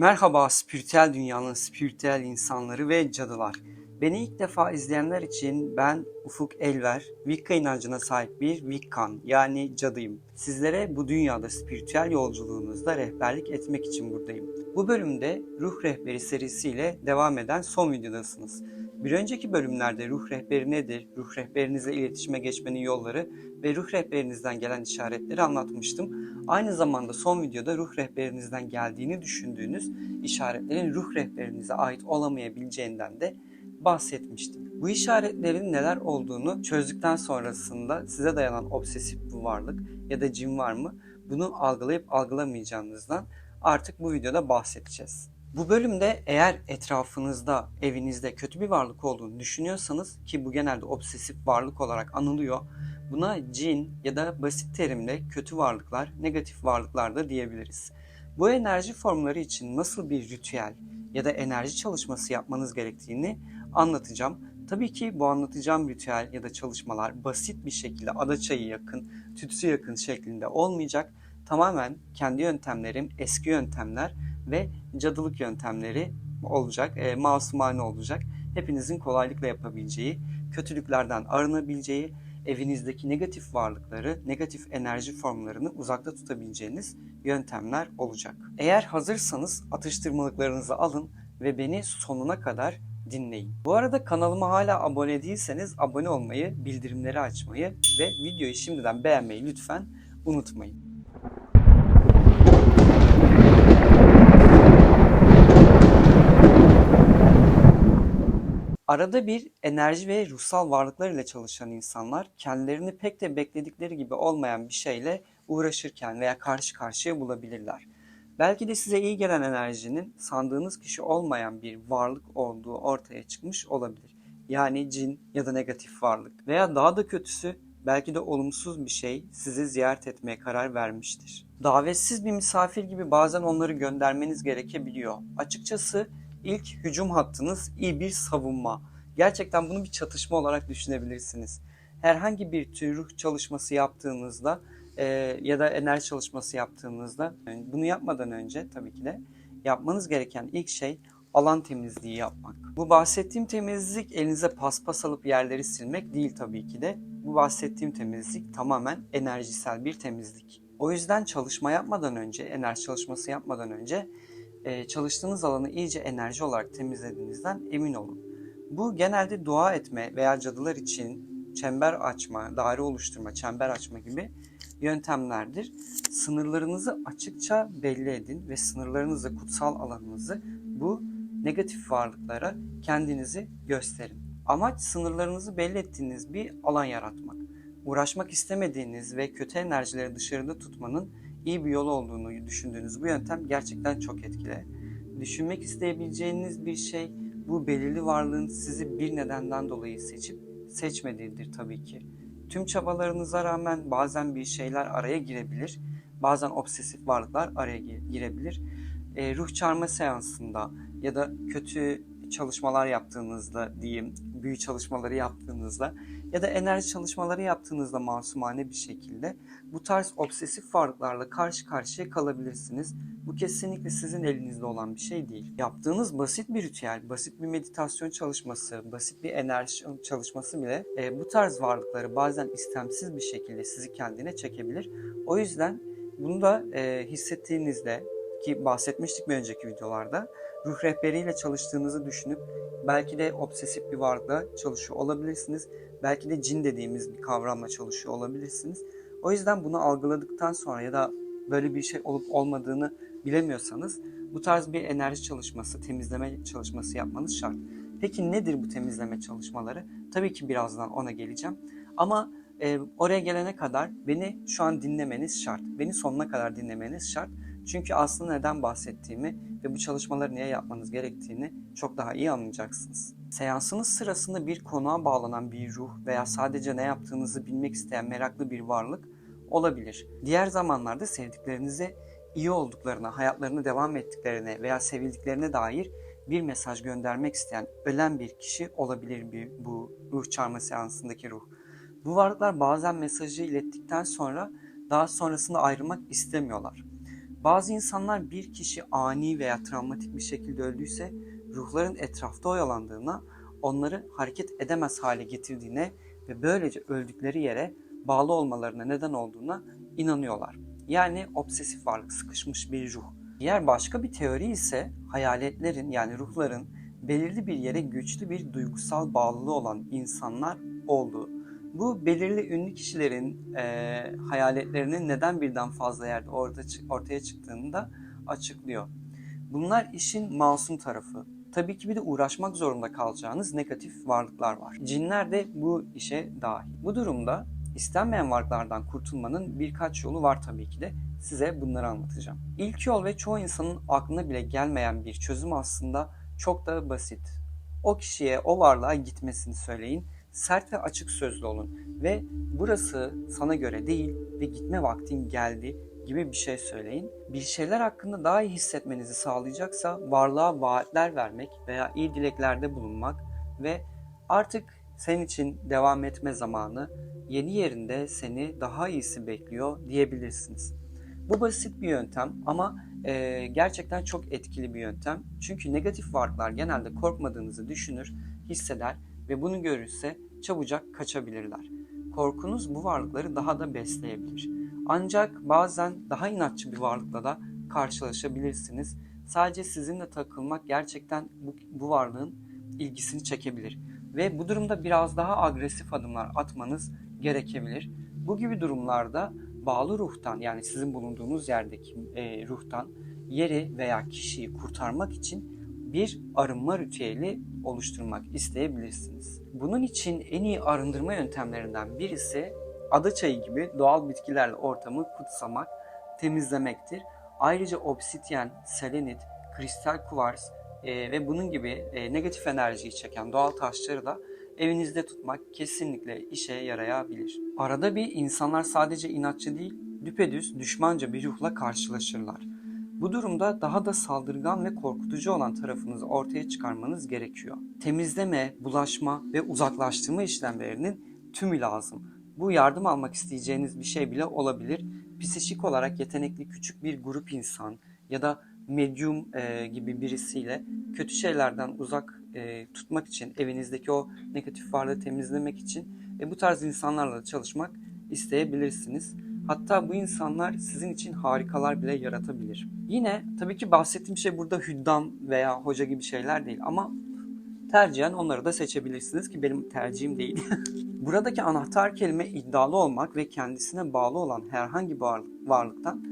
Merhaba spiritüel dünyanın spiritüel insanları ve cadılar. Beni ilk defa izleyenler için ben Ufuk Elver, Wicca inancına sahip bir Wiccan yani cadıyım. Sizlere bu dünyada spiritüel yolculuğunuzda rehberlik etmek için buradayım. Bu bölümde Ruh Rehberi serisiyle devam eden son videodasınız. Bir önceki bölümlerde ruh rehberi nedir, ruh rehberinizle iletişime geçmenin yolları ve ruh rehberinizden gelen işaretleri anlatmıştım. Aynı zamanda son videoda ruh rehberinizden geldiğini düşündüğünüz işaretlerin ruh rehberinize ait olamayabileceğinden de bahsetmiştim. Bu işaretlerin neler olduğunu çözdükten sonrasında size dayanan obsesif bir varlık ya da cin var mı bunu algılayıp algılamayacağınızdan artık bu videoda bahsedeceğiz. Bu bölümde eğer etrafınızda, evinizde kötü bir varlık olduğunu düşünüyorsanız ki bu genelde obsesif varlık olarak anılıyor. Buna cin ya da basit terimle kötü varlıklar, negatif varlıklar da diyebiliriz. Bu enerji formları için nasıl bir ritüel ya da enerji çalışması yapmanız gerektiğini anlatacağım. Tabii ki bu anlatacağım ritüel ya da çalışmalar basit bir şekilde adaçayı yakın, tütsü yakın şeklinde olmayacak. Tamamen kendi yöntemlerim, eski yöntemler ve cadılık yöntemleri olacak, e, masumane olacak. Hepinizin kolaylıkla yapabileceği, kötülüklerden arınabileceği, evinizdeki negatif varlıkları, negatif enerji formlarını uzakta tutabileceğiniz yöntemler olacak. Eğer hazırsanız atıştırmalıklarınızı alın ve beni sonuna kadar dinleyin. Bu arada kanalıma hala abone değilseniz abone olmayı, bildirimleri açmayı ve videoyu şimdiden beğenmeyi lütfen unutmayın. Arada bir enerji ve ruhsal varlıklar ile çalışan insanlar kendilerini pek de bekledikleri gibi olmayan bir şeyle uğraşırken veya karşı karşıya bulabilirler. Belki de size iyi gelen enerjinin sandığınız kişi olmayan bir varlık olduğu ortaya çıkmış olabilir. Yani cin ya da negatif varlık. Veya daha da kötüsü belki de olumsuz bir şey sizi ziyaret etmeye karar vermiştir. Davetsiz bir misafir gibi bazen onları göndermeniz gerekebiliyor. Açıkçası ilk hücum hattınız iyi bir savunma. Gerçekten bunu bir çatışma olarak düşünebilirsiniz. Herhangi bir tür çalışması yaptığınızda e, ya da enerji çalışması yaptığınızda bunu yapmadan önce tabii ki de yapmanız gereken ilk şey alan temizliği yapmak. Bu bahsettiğim temizlik elinize paspas alıp yerleri silmek değil tabii ki de. Bu bahsettiğim temizlik tamamen enerjisel bir temizlik. O yüzden çalışma yapmadan önce, enerji çalışması yapmadan önce e, çalıştığınız alanı iyice enerji olarak temizlediğinizden emin olun. Bu genelde dua etme veya cadılar için çember açma, daire oluşturma, çember açma gibi yöntemlerdir. Sınırlarınızı açıkça belli edin ve sınırlarınızı, kutsal alanınızı bu negatif varlıklara kendinizi gösterin. Amaç sınırlarınızı belli ettiğiniz bir alan yaratmak. Uğraşmak istemediğiniz ve kötü enerjileri dışarıda tutmanın iyi bir yol olduğunu düşündüğünüz bu yöntem gerçekten çok etkili. Düşünmek isteyebileceğiniz bir şey bu belirli varlığın sizi bir nedenden dolayı seçip seçmediğidir tabii ki. Tüm çabalarınıza rağmen bazen bir şeyler araya girebilir. Bazen obsesif varlıklar araya girebilir. E, ruh çarma seansında ya da kötü çalışmalar yaptığınızda diyeyim, büyü çalışmaları yaptığınızda ya da enerji çalışmaları yaptığınızda masumane bir şekilde bu tarz obsesif varlıklarla karşı karşıya kalabilirsiniz. Bu kesinlikle sizin elinizde olan bir şey değil. Yaptığınız basit bir ritüel, basit bir meditasyon çalışması, basit bir enerji çalışması bile e, bu tarz varlıkları bazen istemsiz bir şekilde sizi kendine çekebilir. O yüzden bunu da e, hissettiğinizde ki bahsetmiştik bir önceki videolarda ruh rehberiyle çalıştığınızı düşünüp belki de obsesif bir varlıkla çalışıyor olabilirsiniz. Belki de cin dediğimiz bir kavramla çalışıyor olabilirsiniz. O yüzden bunu algıladıktan sonra ya da böyle bir şey olup olmadığını bilemiyorsanız bu tarz bir enerji çalışması, temizleme çalışması yapmanız şart. Peki nedir bu temizleme çalışmaları? Tabii ki birazdan ona geleceğim. Ama e, oraya gelene kadar beni şu an dinlemeniz şart. Beni sonuna kadar dinlemeniz şart. Çünkü aslında neden bahsettiğimi ve bu çalışmaları niye yapmanız gerektiğini çok daha iyi anlayacaksınız. Seansınız sırasında bir konuğa bağlanan bir ruh veya sadece ne yaptığınızı bilmek isteyen meraklı bir varlık olabilir. Diğer zamanlarda sevdiklerinize iyi olduklarına, hayatlarını devam ettiklerine veya sevildiklerine dair bir mesaj göndermek isteyen ölen bir kişi olabilir bir, bu ruh çarma seansındaki ruh. Bu varlıklar bazen mesajı ilettikten sonra daha sonrasında ayrılmak istemiyorlar. Bazı insanlar bir kişi ani veya travmatik bir şekilde öldüyse ruhların etrafta oyalandığına, onları hareket edemez hale getirdiğine ve böylece öldükleri yere bağlı olmalarına neden olduğuna inanıyorlar. Yani obsesif varlık, sıkışmış bir ruh. Diğer başka bir teori ise hayaletlerin yani ruhların belirli bir yere güçlü bir duygusal bağlılığı olan insanlar olduğu. Bu belirli ünlü kişilerin e, hayaletlerinin neden birden fazla yerde orada ortaya çıktığını da açıklıyor. Bunlar işin masum tarafı. Tabii ki bir de uğraşmak zorunda kalacağınız negatif varlıklar var. Cinler de bu işe dahil. Bu durumda istenmeyen varlıklardan kurtulmanın birkaç yolu var tabii ki de. Size bunları anlatacağım. İlk yol ve çoğu insanın aklına bile gelmeyen bir çözüm aslında çok da basit. O kişiye, o varlığa gitmesini söyleyin. Sert ve açık sözlü olun ve burası sana göre değil ve gitme vaktin geldi gibi bir şey söyleyin. Bir şeyler hakkında daha iyi hissetmenizi sağlayacaksa varlığa vaatler vermek veya iyi dileklerde bulunmak ve artık senin için devam etme zamanı yeni yerinde seni daha iyisi bekliyor diyebilirsiniz. Bu basit bir yöntem ama e, gerçekten çok etkili bir yöntem. Çünkü negatif varlıklar genelde korkmadığınızı düşünür, hisseder ve bunu görürse çabucak kaçabilirler. Korkunuz bu varlıkları daha da besleyebilir. Ancak bazen daha inatçı bir varlıkla da karşılaşabilirsiniz. Sadece sizinle takılmak gerçekten bu, bu varlığın ilgisini çekebilir. Ve bu durumda biraz daha agresif adımlar atmanız gerekebilir. Bu gibi durumlarda bağlı ruhtan yani sizin bulunduğunuz yerdeki e, ruhtan yeri veya kişiyi kurtarmak için bir arınma ritüeli oluşturmak isteyebilirsiniz. Bunun için en iyi arındırma yöntemlerinden birisi ada çayı gibi doğal bitkilerle ortamı kutsamak, temizlemektir. Ayrıca obsidyen, selenit, kristal kuvars e, ve bunun gibi e, negatif enerjiyi çeken doğal taşları da evinizde tutmak kesinlikle işe yarayabilir. Arada bir insanlar sadece inatçı değil, düpedüz düşmanca bir ruhla karşılaşırlar. Bu durumda daha da saldırgan ve korkutucu olan tarafınızı ortaya çıkarmanız gerekiyor. Temizleme, bulaşma ve uzaklaştırma işlemlerinin tümü lazım. Bu yardım almak isteyeceğiniz bir şey bile olabilir. Psikolojik olarak yetenekli küçük bir grup insan ya da medyum e, gibi birisiyle kötü şeylerden uzak e, tutmak için, evinizdeki o negatif varlığı temizlemek için e, bu tarz insanlarla çalışmak isteyebilirsiniz. Hatta bu insanlar sizin için harikalar bile yaratabilir. Yine tabii ki bahsettiğim şey burada hüddam veya hoca gibi şeyler değil ama tercihen onları da seçebilirsiniz ki benim tercihim değil. Buradaki anahtar kelime iddialı olmak ve kendisine bağlı olan herhangi bir varlıktan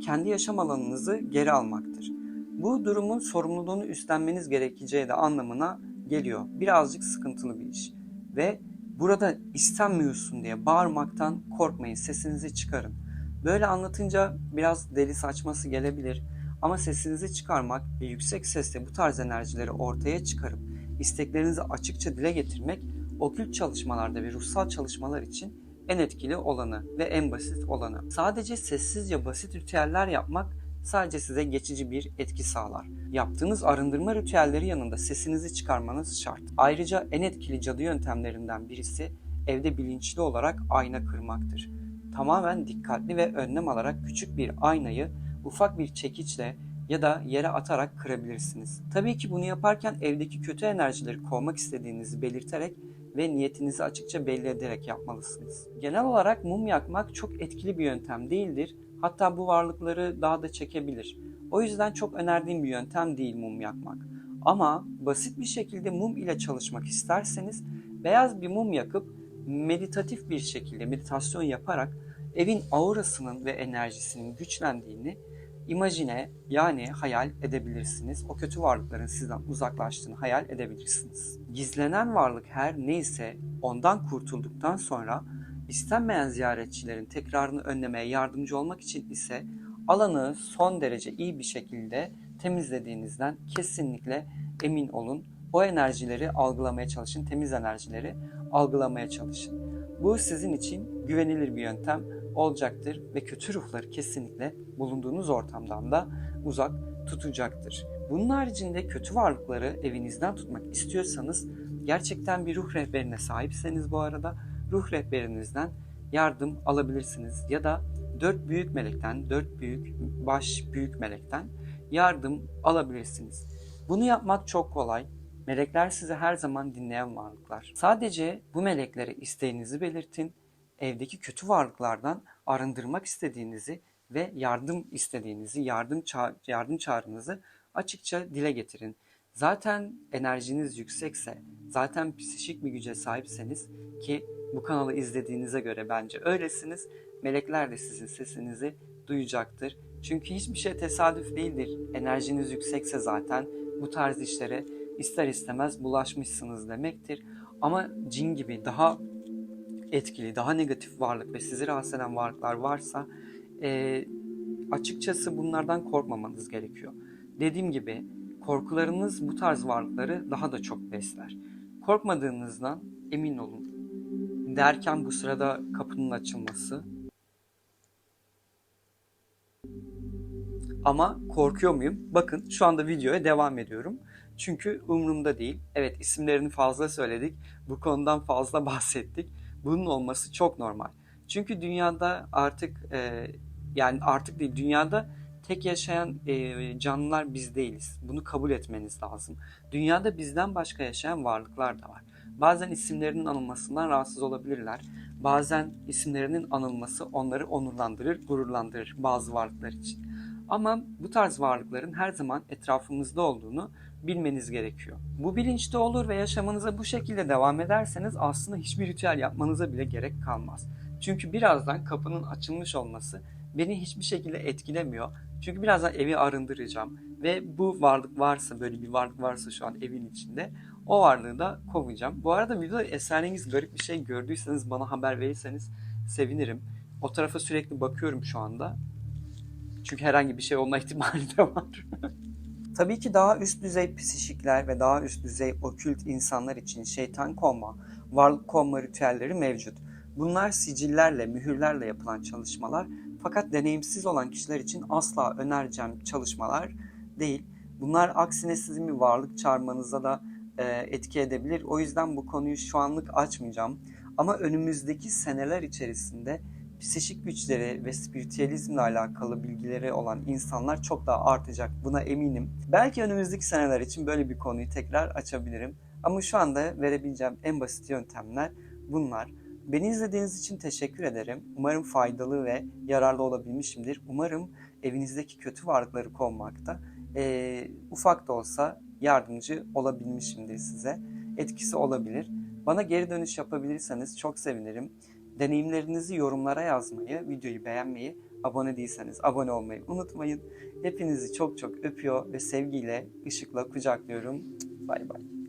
kendi yaşam alanınızı geri almaktır. Bu durumun sorumluluğunu üstlenmeniz gerekeceği de anlamına geliyor. Birazcık sıkıntılı bir iş. Ve burada istenmiyorsun diye bağırmaktan korkmayın, sesinizi çıkarın. Böyle anlatınca biraz deli saçması gelebilir ama sesinizi çıkarmak ve yüksek sesle bu tarz enerjileri ortaya çıkarıp isteklerinizi açıkça dile getirmek okült çalışmalarda ve ruhsal çalışmalar için en etkili olanı ve en basit olanı. Sadece sessizce basit ritüeller yapmak sadece size geçici bir etki sağlar. Yaptığınız arındırma ritüelleri yanında sesinizi çıkarmanız şart. Ayrıca en etkili cadı yöntemlerinden birisi evde bilinçli olarak ayna kırmaktır. Tamamen dikkatli ve önlem alarak küçük bir aynayı ufak bir çekiçle ya da yere atarak kırabilirsiniz. Tabii ki bunu yaparken evdeki kötü enerjileri kovmak istediğinizi belirterek ve niyetinizi açıkça belli ederek yapmalısınız. Genel olarak mum yakmak çok etkili bir yöntem değildir. Hatta bu varlıkları daha da çekebilir. O yüzden çok önerdiğim bir yöntem değil mum yakmak. Ama basit bir şekilde mum ile çalışmak isterseniz beyaz bir mum yakıp meditatif bir şekilde meditasyon yaparak evin aurasının ve enerjisinin güçlendiğini imajine yani hayal edebilirsiniz. O kötü varlıkların sizden uzaklaştığını hayal edebilirsiniz. Gizlenen varlık her neyse ondan kurtulduktan sonra istenmeyen ziyaretçilerin tekrarını önlemeye yardımcı olmak için ise alanı son derece iyi bir şekilde temizlediğinizden kesinlikle emin olun. O enerjileri algılamaya çalışın, temiz enerjileri algılamaya çalışın. Bu sizin için güvenilir bir yöntem olacaktır ve kötü ruhları kesinlikle bulunduğunuz ortamdan da uzak tutacaktır. Bunun haricinde kötü varlıkları evinizden tutmak istiyorsanız gerçekten bir ruh rehberine sahipseniz bu arada ruh rehberinizden yardım alabilirsiniz ya da dört büyük melekten, dört büyük baş büyük melekten yardım alabilirsiniz. Bunu yapmak çok kolay. Melekler sizi her zaman dinleyen varlıklar. Sadece bu meleklere isteğinizi belirtin. Evdeki kötü varlıklardan arındırmak istediğinizi ve yardım istediğinizi, yardım ça- yardım çağrınızı açıkça dile getirin. Zaten enerjiniz yüksekse, zaten psikik bir güce sahipseniz ki bu kanalı izlediğinize göre bence öylesiniz. Melekler de sizin sesinizi duyacaktır. Çünkü hiçbir şey tesadüf değildir. Enerjiniz yüksekse zaten bu tarz işlere ister istemez bulaşmışsınız demektir. Ama cin gibi daha etkili, daha negatif varlık ve sizi rahatsız eden varlıklar varsa e, açıkçası bunlardan korkmamanız gerekiyor. Dediğim gibi korkularınız bu tarz varlıkları daha da çok besler. Korkmadığınızdan emin olun. Derken bu sırada kapının açılması. Ama korkuyor muyum? Bakın şu anda videoya devam ediyorum. Çünkü umurumda değil. Evet isimlerini fazla söyledik. Bu konudan fazla bahsettik. Bunun olması çok normal. Çünkü dünyada artık e, yani artık değil dünyada tek yaşayan e, canlılar biz değiliz. Bunu kabul etmeniz lazım. Dünyada bizden başka yaşayan varlıklar da var. Bazen isimlerinin anılmasından rahatsız olabilirler. Bazen isimlerinin anılması onları onurlandırır, gururlandırır bazı varlıklar için. Ama bu tarz varlıkların her zaman etrafımızda olduğunu bilmeniz gerekiyor. Bu bilinçte olur ve yaşamınıza bu şekilde devam ederseniz aslında hiçbir ritüel yapmanıza bile gerek kalmaz. Çünkü birazdan kapının açılmış olması beni hiçbir şekilde etkilemiyor. Çünkü birazdan evi arındıracağım ve bu varlık varsa böyle bir varlık varsa şu an evin içinde o varlığı da kovacağım. Bu arada videoda esrarengiz garip bir şey gördüyseniz bana haber verirseniz sevinirim. O tarafa sürekli bakıyorum şu anda. Çünkü herhangi bir şey olma ihtimali de var. Tabii ki daha üst düzey psişikler ve daha üst düzey okült insanlar için şeytan konma, varlık konma ritüelleri mevcut. Bunlar sicillerle, mühürlerle yapılan çalışmalar fakat deneyimsiz olan kişiler için asla önereceğim çalışmalar değil. Bunlar aksine sizin bir varlık çağırmanıza da e, etki edebilir. O yüzden bu konuyu şu anlık açmayacağım. Ama önümüzdeki seneler içerisinde psişik güçleri ve spiritüalizmle alakalı bilgileri olan insanlar çok daha artacak. Buna eminim. Belki önümüzdeki seneler için böyle bir konuyu tekrar açabilirim. Ama şu anda verebileceğim en basit yöntemler bunlar. Beni izlediğiniz için teşekkür ederim. Umarım faydalı ve yararlı olabilmişimdir. Umarım evinizdeki kötü varlıkları kovmakta e, ufak da olsa yardımcı olabilmişimdir size. Etkisi olabilir. Bana geri dönüş yapabilirseniz çok sevinirim. Deneyimlerinizi yorumlara yazmayı, videoyu beğenmeyi, abone değilseniz abone olmayı unutmayın. Hepinizi çok çok öpüyor ve sevgiyle, ışıkla kucaklıyorum. Bay bay.